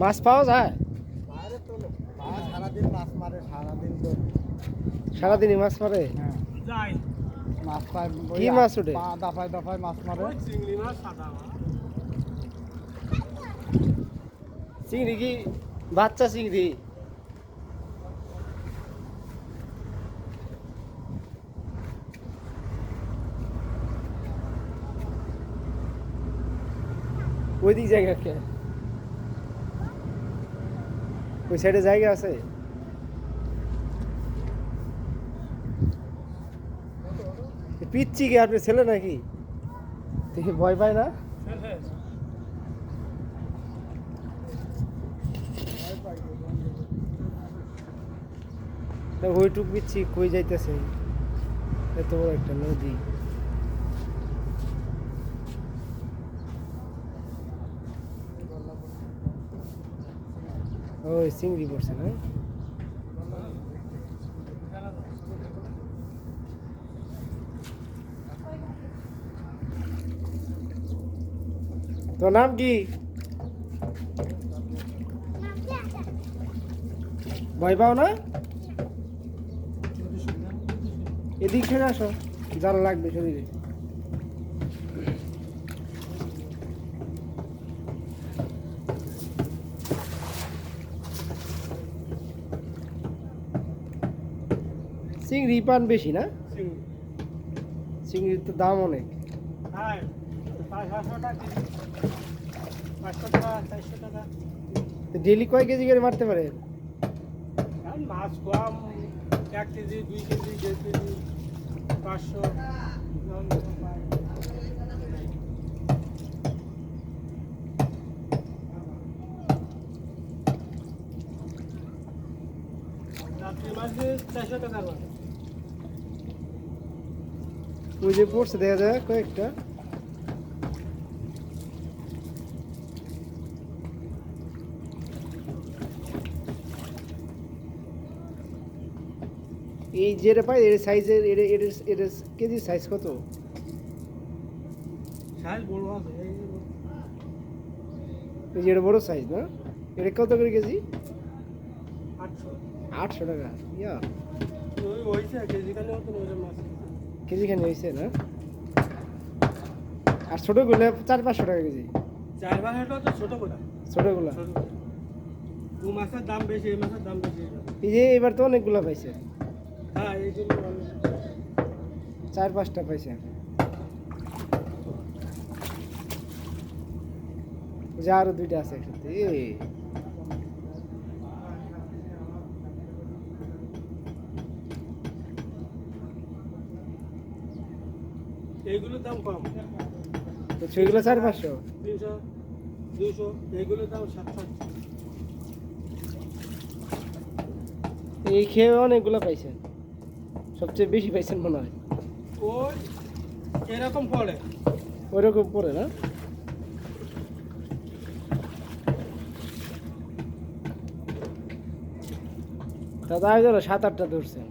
মাছ পাওয়া যায়? বাইরে সারাদিন মাছ মারে সারাদিন তো সারাদিনই মাছ মারে? যাই মাছ পায় কি মাছ ওঠে? পা দফায় দফায় মাছ মারে। চিংড়ি মাছ চিংড়ি কি? বাচ্চা চিংড়ি? ওই দিক জায়গা কে? ওই সাইডে জায়গা আছে? পিচ্ছি কি আপনি ছেলে নাকি? দেখি, ভয় পায় না? ওইটুক পিচ্ছি কই যাইতেছে? এত বড় একটা নদী। ওই চিংড়ি পড়ছে না? তোর নাম কি? ভয় পাও না? এদিক থেকে আসো জাল লাগবে শরীরে। চিংড়ি পান বেশি না? চিংড়ি চিংড়ির তো দাম অনেক। হ্যাঁ ডেলি কয় কেজি করে মারতে পারে? মাছ কম এক কেজি দুই কেজি দেড় কেজি পাঁচশো। ওই যে পড়ছে দেখা যায় কয়েকটা। এই যেটা পাই এর সাইজের এর এর এর কেজি সাইজ কত? সাইজ বড় আছে এই যে বড়। সাইজ না? এটা কত করে কেজি? আটশো। আটশো টাকা। ইয়া। কেজি খানি হয়েছে না? আর ছোটোগুলো চার পাঁচশো টাকা কেজি। চার ভাগ এটা তো ছোটোগুলো ছোটো দু মাছের দাম বেশি এই মাছের দাম বেশি। এই যে এবার তো অনেকগুলো পাইছে। হ্যাঁ এই জন্য চার পাঁচটা পাইছে। যে আরও দুইটা আছে। একসাথে এইগুলোর দাম কম। তো সেগুলো চার পাঁচশো? তিনশো দুশো এইগুলোর দাম সাতশো এই খেয়ে অনেকগুলো পাইছেন। সবচেয়ে বেশি পাইছেন মনে হয়। ওই এরকম পড়ে। ওইরকম পরে না? দাদা সাত আটটা ধরছেন।